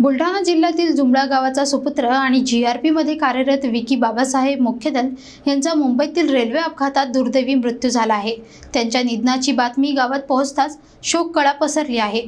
बुलढाणा जिल्ह्यातील जुमळा गावाचा सुपुत्र आणि जी आर पीमध्ये कार्यरत विकी बाबासाहेब मुख्यदल यांचा मुंबईतील रेल्वे अपघातात दुर्दैवी मृत्यू झाला आहे. त्यांच्या निधनाची बातमी गावात पोहोचताच शोककळा पसरली आहे.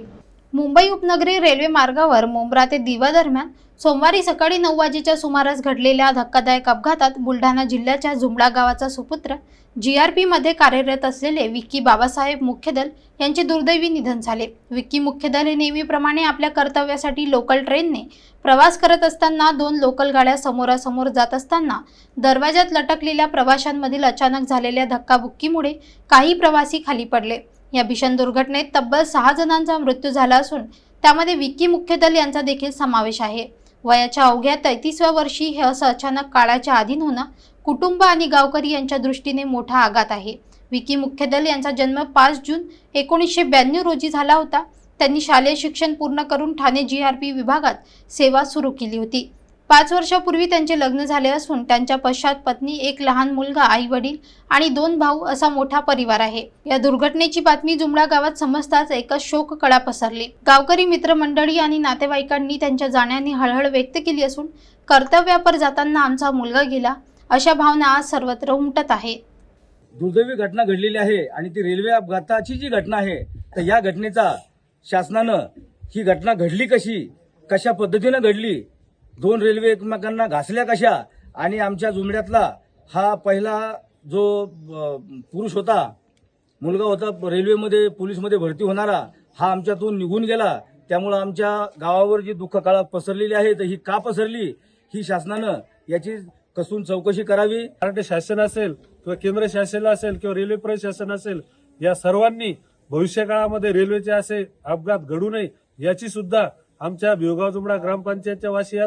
मुंबई उपनगरी रेल्वे मार्गावर मुंब्रा ते दिवा दरम्यान सोमवारी सकाळी नऊ वाजेच्या सुमारास घडलेल्या धक्कादायक अपघातात बुलढाणा जिल्ह्याच्या झुमडा गावाचा सुपुत्र जी आर पीमध्ये कार्यरत असलेले विक्की बाबासाहेब मुख्यदल यांचे दुर्दैवी निधन झाले. विक्की मुख्यदल हे नेहमीप्रमाणे आपल्या कर्तव्यासाठी लोकल ट्रेनने प्रवास करत असताना दोन लोकल गाड्या समोरासमोर जात असताना दरवाजात लटकलेल्या प्रवाशांमधील अचानक झालेल्या धक्काबुक्कीमुळे काही प्रवासी खाली पडले. या भीषण दुर्घटनेत तब्बल सहा जणांचा मृत्यू झाला असून त्यामध्ये विक्की मुख्यदल यांचा देखील समावेश आहे. वयाच्या अवघ्या तैतीसव्या वर्षी हे असं अचानक काळाच्या अधीन होणं कुटुंब आणि गावकरी यांच्या दृष्टीने मोठा आघात आहे. विकी मुख्यदल यांचा जन्म पाच जून एकोणीसशे ब्याण्णव रोजी झाला होता. त्यांनी शालेय शिक्षण पूर्ण करून ठाणे जी आर पी विभागात सेवा सुरू केली होती. पाच वर्षापूर्वी त्यांचे लग्न झाले असून त्यांच्या पश्चात पत्नी एक लहान मुलगा आई वडील आणि दोन भाऊ असा मोठा परिवार आहे. या दुर्घटनेची बातमी जुमळा गावात समजताच एकच शोक कळा पसरली. गावकरी मित्रमंडळी आणि नातेवाईकांनी त्यांच्या जाण्याने हळहळ व्यक्त केली असून कर्तव्यापर जाताना आमचा मुलगा गेला. अशा भावना आज सर्वत्र उमटत आहे. दुर्दैवी घटना घडलेली आहे आणि ती रेल्वे अपघाताची जी घटना आहे तर या घटनेचा शासनानं ही घटना घडली कशी? कशा पद्धतीनं घडली? दोन रेल्वे एकमेकांना घासल्या कशा? आणि आमच्या जुमड्यातला हा पहिला जो पुरुष होता मुलगा होता रेल्वेमध्ये पोलीसमध्ये भरती होणारा हा आमच्यातून निघून गेला. त्यामुळं आमच्या गावावर जी दुःख काळा पसरलेली आहे तर ही का पसरली? ही शासनानं याची कसून चौकशी करावी? महाराष्ट्र शासन असेल किंवा केंद्र शासन असेल किंवा रेल्वे प्रशासन असेल या सर्वांनी भविष्य काळामध्ये रेल्वेचे असे अपघात घडू नये याची सुद्धा आमच्या भिवगाव जुमडा ग्रामपंचायतच्या वासिया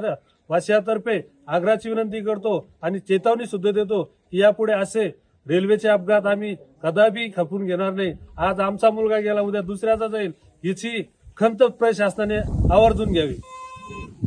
वासियातर्फे आग्रहाची विनंती करतो आणि चेतावणी सुद्धा देतो की यापुढे असे रेल्वेचे अपघात आम्ही कदापि खपून घेणार नाही. आज आमचा मुलगा गेला उद्या दुसऱ्याचा जाईल. याची खंत प्रशासनाने आवर्जून घ्यावी.